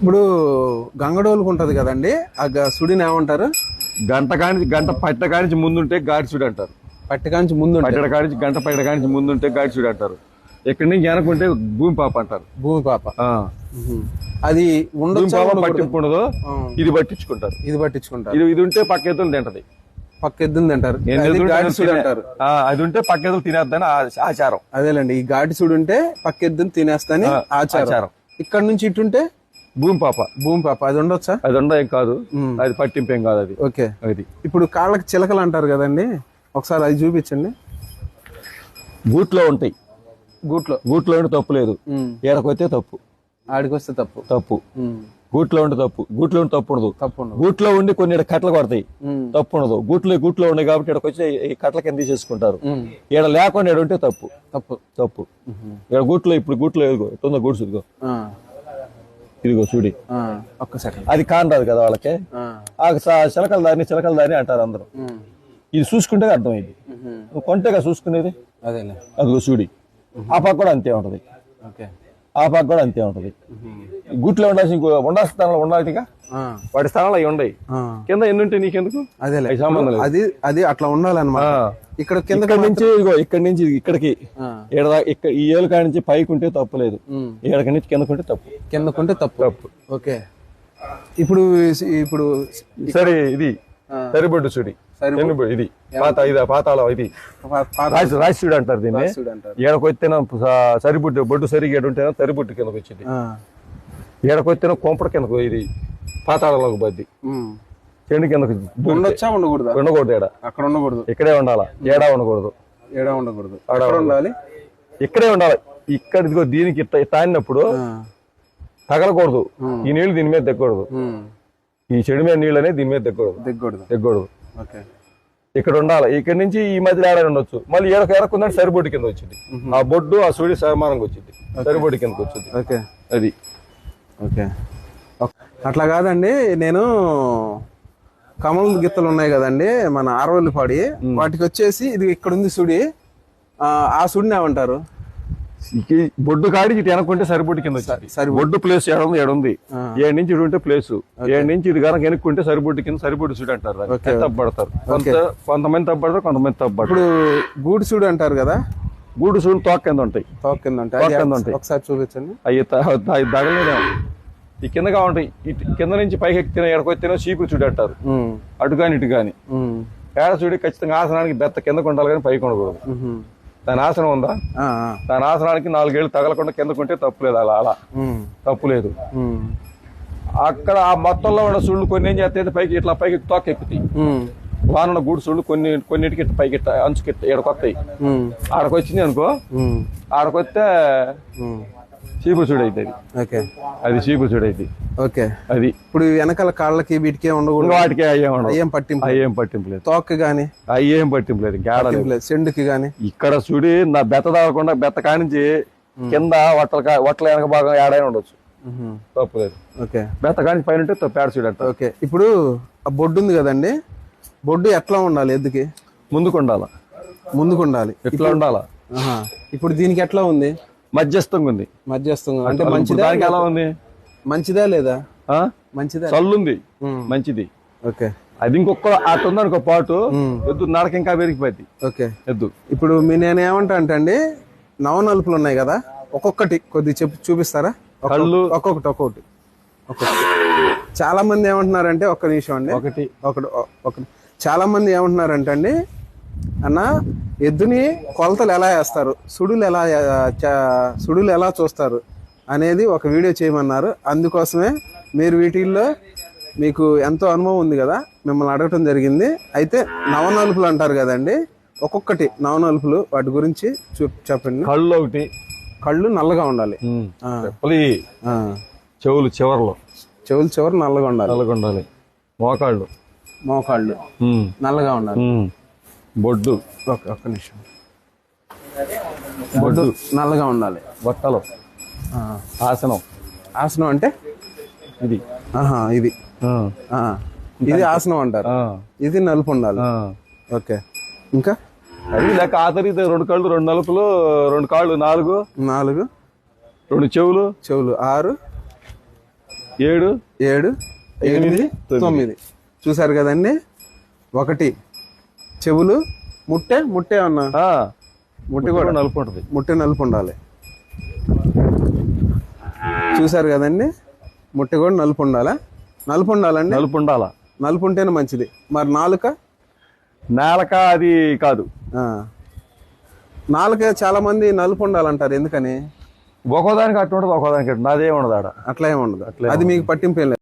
ఇప్పుడు గంగడోలుకు ఉంటది కదండి ఆ సుడిని ఏమంటారు? గంట కానించి గంట పట్ట కానించి ముందుంటే గాడిసుడు అంటారు. పట్టికాంచి ముందు ఉంటుంది. పట్టడ కానించి గంట పట్టడ కానించి ముందుంటే గాడిసుడు అంటారు. ఇక్కడి నుంచి వెనకుంటే భూమి పాప అంటారు. భూమి పాప. అది ఆ, ఇది పట్టించుకుంటారు. ఇది పట్టించుకుంటారు. ఇది ఇది ఉంటే పక్క ఎద్దులు తింటది. పక్క ఎద్దులు ఆ, అది ఉంటే పక్క ఎద్దులు తినేద్దని ఆచారం. అదేలేండి ఈ గాడి సుడి ఉంటే పక్క ఎద్దుని తినేస్తాని ఆచారం. ఇక్కడ నుంచి ఇటుంటే భూమి పాప భూమి పాప అది ఉండొచ్చా? అది ఉండ కాదు. అది పట్టింపేం కాదు అది. ఓకే. అది. ఇప్పుడు కాళ్ళకి చిలకలు అంటారు కదండి. ఒకసారి అది చూపించండి. గూట్లో ఉంటాయి. గూట్లో. గూట్లో ఉంటే తప్పు లేదు. ఏడకొస్తే తప్పు. ఆడికి వస్తే తప్పు. తప్పు. గూట్లో ఉంటే తప్పు. గూట్లో ఉంటే తప్పు ఉండదు. తప్పు ఉండదు. గూట్లో ఉండి కొన్ని కట్టలు కొడతాయి. తప్పు ఉండదు. గూట్లో గూట్లో ఉన్నాయి కాబట్టి ఇక్కడికి వచ్చి ఈ కట్టల కింద తీసేసుకుంటారు. ఈడ లేకుండా ఉంటే తప్పు. తప్పు. తప్పు. ఇక్కడ గూట్లో ఇప్పుడు గూట్లో ఇదిగో ఎట్టుందో గూడ్స్ ఇదిగో. ఆ, ఇదిగో చూడి. ఆ, ఒక్క సెకండ్ అది కానరాదు కదా వాళ్ళకి? ఆ, చిలకల దారిని చిలకల దారిని అంటారు అందరూ. ఇది చూసుకుంటే అర్థమైంది. నువ్వు కొంటేగా చూసుకునేది? అదేలే. అదిగో చూడి. ఆ పక్క కూడా అంతే ఉంటది. ఓకే. ఆ పక్క కూడా అంతే ఉంటది. గుట్లో ఉండాల్సిన ఇంకో ఉండాల్సిన స్థానంలో ఉండాలిగా ఆ, వాటి స్థానంలో అవి ఉండయి. ఆ, కింద ఎన్ని ఉంటాయి నీకెందుకు? అదేలే. అవి సంబంధం లేదు. అది అది అట్లా ఉండాలన్నమాట. ఇక్కడ కింద నుంచి ఇదిగో ఇక్కడ నుంచి ఇక్కడికి. ఇక్కడ ఈ ఏలు కాడి నుంచి పైకి ఉంటే తప్పు లేదు. ఏడకి నుంచి కిందకుంటే తప్పు. కిందకుంటే తప్పు. తప్పు. ఓకే. ఇప్పుడు ఇప్పుడు సరే ఇది. సరిబొడ్డు చూడి ఇది. పాత ఇది పాతాళం ఇది. రాసి రాసిడు అంటారు దీన్ని. ఏడకొత్తేనే సరిబుడ్డు బొడ్డు సరిగా ఏడు ఉంటేనే సరిబుడ్డు కిందకు వచ్చింది. ఆ, ఏడకొత్తేనే కొంపడ కిందకు ఇది పాతాళంలోకి బద్ది చెండు కిందకు ఉండొచ్చా ఉండకూడదా? ఉండకూడదు ఏడ? అక్కడ ఉండకూడదు. ఇక్కడే ఉండాలా? ఏడా ఉండకూడదు. ఏడా ఉండకూడదు. అక్కడ ఉండాలి? ఇక్కడే ఉండాలి. ఇక్కడ ఇదిగో దీనికి ఆ, తగలకూడదు. ఈ నీళ్ళు దీని మీద తెక్కకూడదు ఉమ్. ఈ చెడు మీద నీళ్ళు అనేది దీని మీద తెక్కకూడదు దిగకూడదు ఓకే. ఇక్కడ ఉండాలి. ఇక్కడ నుంచి ఈ మధ్యలో ఏడాది ఉండొచ్చు. మళ్ళీ ఏడకు ఎరకుందంటే సరిబొడ్డు కింద వచ్చింది. ఆ బొడ్డు ఆ సూడి సమానంగా వచ్చింది. సరిబొడ్డు కిందకి వచ్చింది. ఓకే. అది. ఓక్- అట్లా కాదండి నేను కమల గిత్తలు ఉన్నాయి కదండి మన ఆరవల్లిపాడి. వాటికి వచ్చేసి ఇది ఇక్కడ ఉంది సుడి. ఆ, సుడిని ఏమంటారు? బొడ్డు కాడి ఇటు వెనక్కుంటే సరిబొడ్డు కింద సరిబొడ్డు. బొడ్డు ప్లేస్ ఏడుంది ఏడుంది. ఏడు నుంచి ఇటు ఉంటే ప్లేస్. ఏడు నుంచి ఇది కనుక వెనుక్కుంటే సరిబొడ్డు కింద సరిబొడ్డు సూడి అంటారు. తప్పబడతారు కొంత కొంతమంది తప్పబడతారు కొంతమంది తప్పబడతారు ఇప్పుడు గూడు సుడి అంటారు కదా? గూడు సూడి తోక కింద ఉంటాయి. తోక కింద ఉంటాయి. ఒకసారి చూపించండి. అవి దగలేదేమో ఈ కిందగా ఉంటాయి కింద నుంచి పైకి ఎక్కిన ఎడకొచ్చినా చీపురు చూడు అంటారు. అటు కానీ ఇటు కానీ. పేడ చూడి ఖచ్చితంగా ఆసనానికి బెత్త కిందకు ఉండాలి కానీ పైకి ఉండకూడదు. దాని ఆసనం ఉందా? దాని ఆసనానికి నాలుగేళ్ళు తగలకుండా కిందకుంటే తప్పు లేదు అలా అలా. తప్పు లేదు. అక్కడ ఆ మొత్తంలో ఉన్న సుళ్ళు కొన్ని ఏం చేస్తాయంటే పైకి ఇట్లా పైకి తోక ఎక్కుతాయి. వానన్న గూడు సుళ్ళు కొన్ని కొన్నిటికి పైకి అంచుకి ఎడకొస్తాయి ఉమ్, ఆడకు వచ్చింది అనుకో. ఆడకొస్తే ఉమ్. చీపురు చూడు అవుతుంది ఓకే. అది చీపురు చూడు అవుతుంది ఓకే. అది ఇప్పుడు వెనకాల కాళ్ళకి వీటికి ఉండకూడదు? వాటికి అయ్యేం ఉండవు. ఏం పట్టింపు అయ్యేం పట్టింపు లేదు. తోక గాని? అయ్యేం పట్టింపు లేదు. లేదు. చెండుకి గాని? ఇక్కడ చూడి నా బెత్త తాగకుండా బెత్త కానించి కింద వట్టల వట్టల వెనక భాగం ఏడైనా ఉండొచ్చు. ఉహుం. తప్పు లేదు. ఓకే. బెత్త కానించి పైన ఉంటే తప్పు ఏడ ఓకే. ఇప్పుడు ఆ బొడ్డు ఉంది కదండి బొడ్డు ఎట్లా ఉండాలి ఎద్దుకి? ముందుకు ఉండాల ముందుకు ఉండాలి? ఎట్లా ఉండాలా. ఇప్పుడు దీనికి ఎట్లా ఉంది? మధ్యస్థంగా ఉంది. మధ్యస్థంగా అంటే మంచిదా దానికి ఎలా ఉంది? మంచిదా లేదా? మంచిదా? చల్లుంది. మంచిది. ఓకే. అది ఇంకొక అటు ఉందనుకో పాటు ఎద్దు నడక ఇంకా పెరిగిపోద్ది ఓకే. ఎద్దు. ఇప్పుడు మీ నేను ఏమంటా అంటే అండి నవనలుపులు ఉన్నాయి కదా ఒక్కొక్కటి కొద్ది చెప్పి చూపిస్తారా? కళ్ళు. ఒక్కొక్కటి ఒక్కొక్కటి. ఒక్కొక్కటి. చాలా మంది ఏమంటున్నారంటే ఒక్క నిమిషం అండి. ఒకటి. ఒకటి ఒకటి. చాలా మంది ఏమంటున్నారంటే అండి అన్న ఎద్దుని కొలతలు ఎలా వేస్తారు? సుడులు ఎలా సుడులు ఎలా చూస్తారు? అనేది ఒక వీడియో చేయమన్నారు. అందుకోసమే మీరు వీటిల్లో మీకు ఎంతో అనుభవం ఉంది కదా మిమ్మల్ని అడగటం జరిగింది. అయితే నవనలుపులు అంటారు కదండి ఒక్కొక్కటి నవనలుపులు వాటి గురించి చూ- చెప్పండి. కళ్ళు ఒకటి. కళ్ళు నల్లగా ఉండాలి. చెవులు చివర్లో. చెవులు చివరి నల్లగా ఉండాలి. నల్లగా ఉండాలి. మోకాళ్ళు. మోకాళ్ళు. నల్లగా ఉండాలి. బొడ్డు. ఒక్క ఒక్క నిమిషం. బొడ్డు. నల్లగా ఉండాలి. బట్టలు. ఆసనం. ఆసనం అంటే? ఇది. ఆహా ఇది. ఇది ఆసనం అంటారు. ఇది నలుపు ఉండాలి. ఓకే. ఇంకా? అది లేక ఆతరితే రెండు కళ్ళు రెండు నలుపులు రెండు కాళ్ళు నాలుగు. నాలుగు. రెండు చెవులు. చెవులు. ఆరు. ఏడు. ఏడు. ఎనిమిది తొమ్మిది. తొమ్మిది. చూసారు కదండి? ఒకటి. చెవులు ముట్టె ముట్టె అన్న. ముట్టి కూడా. నలుపు ఉంటుంది ముట్టె నలుపు ఉండాలి. చూసారు కదండి? ముట్టె కూడా నలుపు ఉండాలా? నలుపు ఉండాలండి? నలుపు ఉండాల? నలుపు ఉంటేనే మంచిది. మరి నాలుక? నేలక అది కాదు. నాలుక చాలా మంది నలుపు ఉండాలంటారు. ఎందుకని? ఒక్కోదానికి అట్టు ఉంటుంది ఒక్కోదానికి నాదే ఉండదు అట్లా ఏమి ఉండదు అది మీకు పట్టింపు